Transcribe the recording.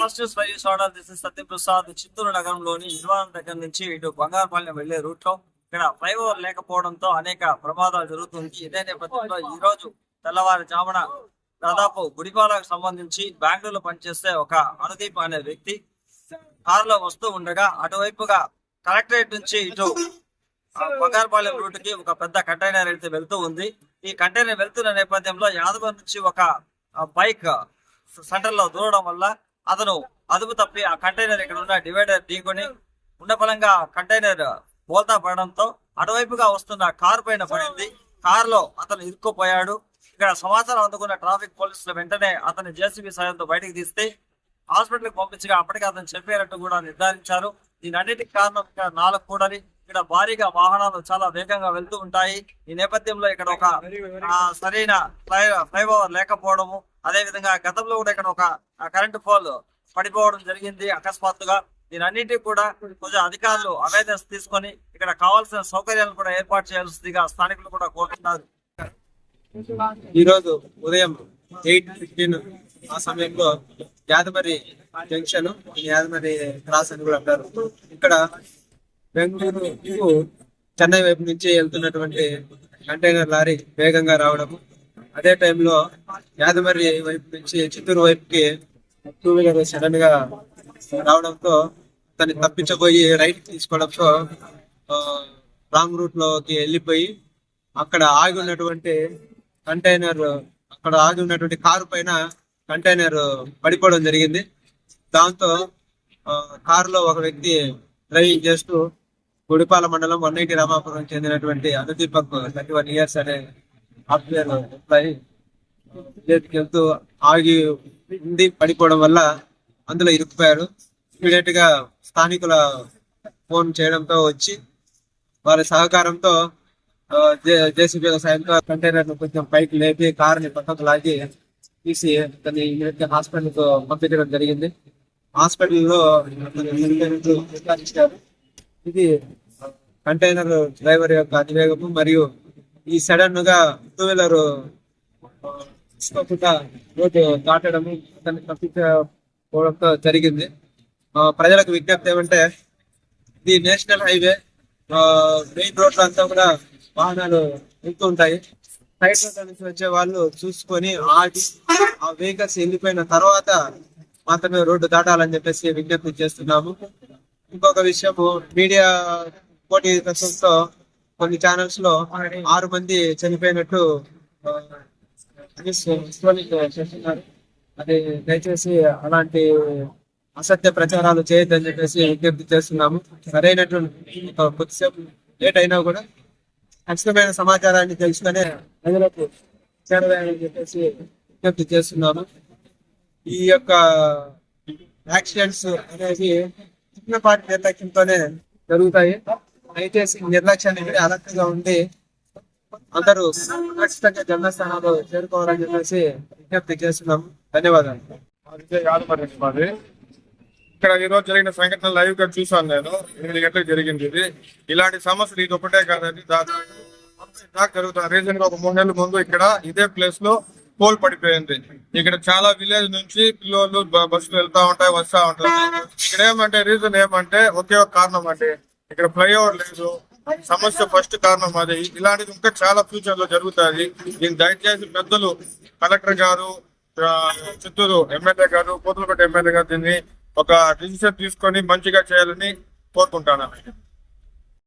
First spy సోడాలు తీసిన సత్యప్రసాద్ చిత్తూరు నగరంలోని నిర్మాణం దగ్గర నుంచి ఇటు బంగారుపాలెం వెళ్ళే రూట్లో ఇక్కడ ఫ్లైఓవర్ లేకపోవడంతో అనేక ప్రమాదాలు జరుగుతుంది. ఇదే నేపథ్యంలో ఈ రోజు తెల్లవారుజామున దాదాపు గుడిపాలకు సంబంధించి బెంగళూరులో పనిచేసే ఒక అనుదీప్ అనే వ్యక్తి కారులో వస్తూ ఉండగా అటువైపుగా కలెక్టరేట్ నుంచి ఇటు బంగారుపాలెం రూట్కి ఒక పెద్ద కంటైనర్ అయితే వెళ్తూ ఉంది. ఈ కంటైనర్ వెళ్తున్న నేపథ్యంలో యాదవ నుంచి ఒక బైక్ సెంటర్లో దూరడం వల్ల అతను అదుపు తప్పి ఆ కంటైనర్ ఇక్కడ ఉన్న డివైడర్ ఢీకొని ఉన్న కంటైనర్ బోల్తా పడడంతో అటువైపుగా వస్తున్న కారు పైన పడింది. కారులో అతను ఇరుక్కుపోయాడు. ఇక్కడ సమాచారం అందుకున్న ట్రాఫిక్ పోలీసులు వెంటనే అతని జేసీబీ సాయంతో బయటికి తీస్తే హాస్పిటల్కి పంపించగా అప్పటికే అతను చెప్పేటట్టు కూడా నిర్ధారించారు. దీనన్నిటికి కారణం ఇక్కడ నాలుగు కూడలి. ఇక్కడ భారీగా వాహనాలు చాలా వేగంగా వెళ్తూ ఉంటాయి. ఈ నేపథ్యంలో ఇక్కడ ఒక సరైన ఫ్లై ఫ్లైఓవర్ లేకపోవడము అదే విధంగా గతంలో కూడా ఇక్కడ ఒక కరెంటు పోల్ పడిపోవడం జరిగింది అకస్మాత్తుగా. దీని కూడా కొంచెం అధికారులు అవేర్నెస్ తీసుకొని ఇక్కడ కావాల్సిన సౌకర్యాలు కూడా ఏర్పాటు చేయాల్సిందిగా స్థానికులు కూడా కోరుతున్నారు. ఈ రోజు ఉదయం ఎయిట్ ఫిఫ్టీన్ ఆ సమయంలో యాదమరి జంక్షన్ యాదమరి క్రాస్ అని కూడా అంటారు. ఇక్కడ బెంగళూరు చెన్నై వైపు నుంచి వెళ్తున్నటువంటి కంటైనర్ లారీ వేగంగా రావడము అదే టైంలో యాదమరి వైపు నుంచి చిత్తూరు వైపుకి టూ వీలర్ సడన్గా రావడంతో తను తప్పించబోయి రైట్ తీసుకోవడంతో రాంగ్ రూట్లోకి వెళ్ళిపోయి అక్కడ ఆగి ఉన్నటువంటి కంటైనర్ అక్కడ ఆగి ఉన్నటువంటి కారు పైన కంటైనర్ పడిపోవడం జరిగింది. దాంతో ఆ, కారులో ఒక వ్యక్తి డ్రైవింగ్ చేస్తూ గుడిపాల మండలం వన్ ఎయిటీ రామాపురం చెందినటువంటి అనుదీపక్ థర్టీ వన్ ఇయర్స్ అనే సాఫ్ట్వేర్ ఎంప్లాయీ విలేజ్కి వెళ్తూ ఆగి ఉండి పడిపోవడం వల్ల అందులో ఇరుక్కుపోయారు. ఇమీడియట్గా స్థానికుల ఫోన్ చేయడంతో వచ్చి వారి సహకారంతో జేసీబీ సాయంతో కంటైనర్ను కొంచెం పైకి లేపి కార్ని పక్కకు లాగి తీసి అతన్ని ఇమీడియట్గా హాస్పిటల్కు పంపించడం జరిగింది. హాస్పిటల్లో ఇది కంటైనర్ డ్రైవర్ యొక్క అతివేగము మరియు ఈ సడన్గా టూ వీలర్ తీసుకోకుండా రోడ్డు దాటడము దాన్ని తప్పించకపోవడంతో జరిగింది. ఆ, ప్రజలకు విజ్ఞప్తి ఏమంటే ఇది నేషనల్ హైవే మెయిన్ రోడ్లు అంతా కూడా వాహనాలు వెళ్తూ ఉంటాయి. సైడ్ రోడ్ నుంచి వచ్చే వాళ్ళు చూసుకొని ఆగి ఆ వెహికల్స్ వెళ్ళిపోయిన తర్వాత మాత్రమే రోడ్డు దాటాలని చెప్పేసి విజ్ఞప్తి చేస్తున్నాము. ఇంకొక విషయము మీడియా పోటీ తత్వంతో కొన్ని ఛానల్స్లో ఆరు మంది చనిపోయినట్టు చేస్తున్నారు. అది దయచేసి అలాంటి అసత్య ప్రచారాలు చేయొద్దని చెప్పేసి విజ్ఞప్తి చేస్తున్నాము. సరైనటువంటి కొద్దిసేపు లేట్ అయినా కూడా ఖచ్చితమైన సమాచారాన్ని తెలుసుకునే ప్రజలకు చేరవేయాలని చెప్పేసి విజ్ఞప్తి చేస్తున్నాము. ఈ యొక్క యాక్సిడెంట్స్ అనేవి చిన్నపాటి నిర్లక్ష్యంతోనే జరుగుతాయి. దయచేసి నిర్లక్ష్యాన్ని విడి అలర్ట్గా ఉండి అందరూ ఖచ్చితంగా జన్మస్థానాలు చేరుకోవాలని చెప్పేసి విజ్ఞప్తి చేస్తున్నాం ధన్యవాదాలు. మాది. ఇక్కడ ఈ రోజు జరిగిన సంఘటన లైవ్గా చూసాను నేను. ఎనిమిది గంటలకు జరిగింది ఇది. ఇలాంటి సమస్యలు ఇది ఒకటే కాదండి. దాదాపు జరుగుతుంది రీసెంట్గా ఒక మూడు నెలల ముందు ఇక్కడ ఇదే ప్లేస్లో పోల్ పడిపోయింది. ఇక్కడ చాలా విలేజ్ నుంచి పిల్లలు బస్సులు వెళ్తా ఉంటాయి వస్తా ఉంటాయి. ఇక్కడ ఏమంటే రీజన్ ఏమంటే ఒకే ఒక కారణం అంటే ఇక్కడ ఫ్లైఓవర్ లేదు. సమస్య ఫస్ట్ కారణం అది. ఇలాంటిది ఇంకా చాలా ఫ్యూచర్లో జరుగుతుంది. దీన్ని దయచేసి పెద్దలు కలెక్టర్ గారు చిత్తూరు ఎమ్మెల్యే గారు పోతులపేట ఎమ్మెల్యే గారు దీన్ని ఒక డిసిషన్ తీసుకొని మంచిగా చేయాలని కోరుకుంటాను.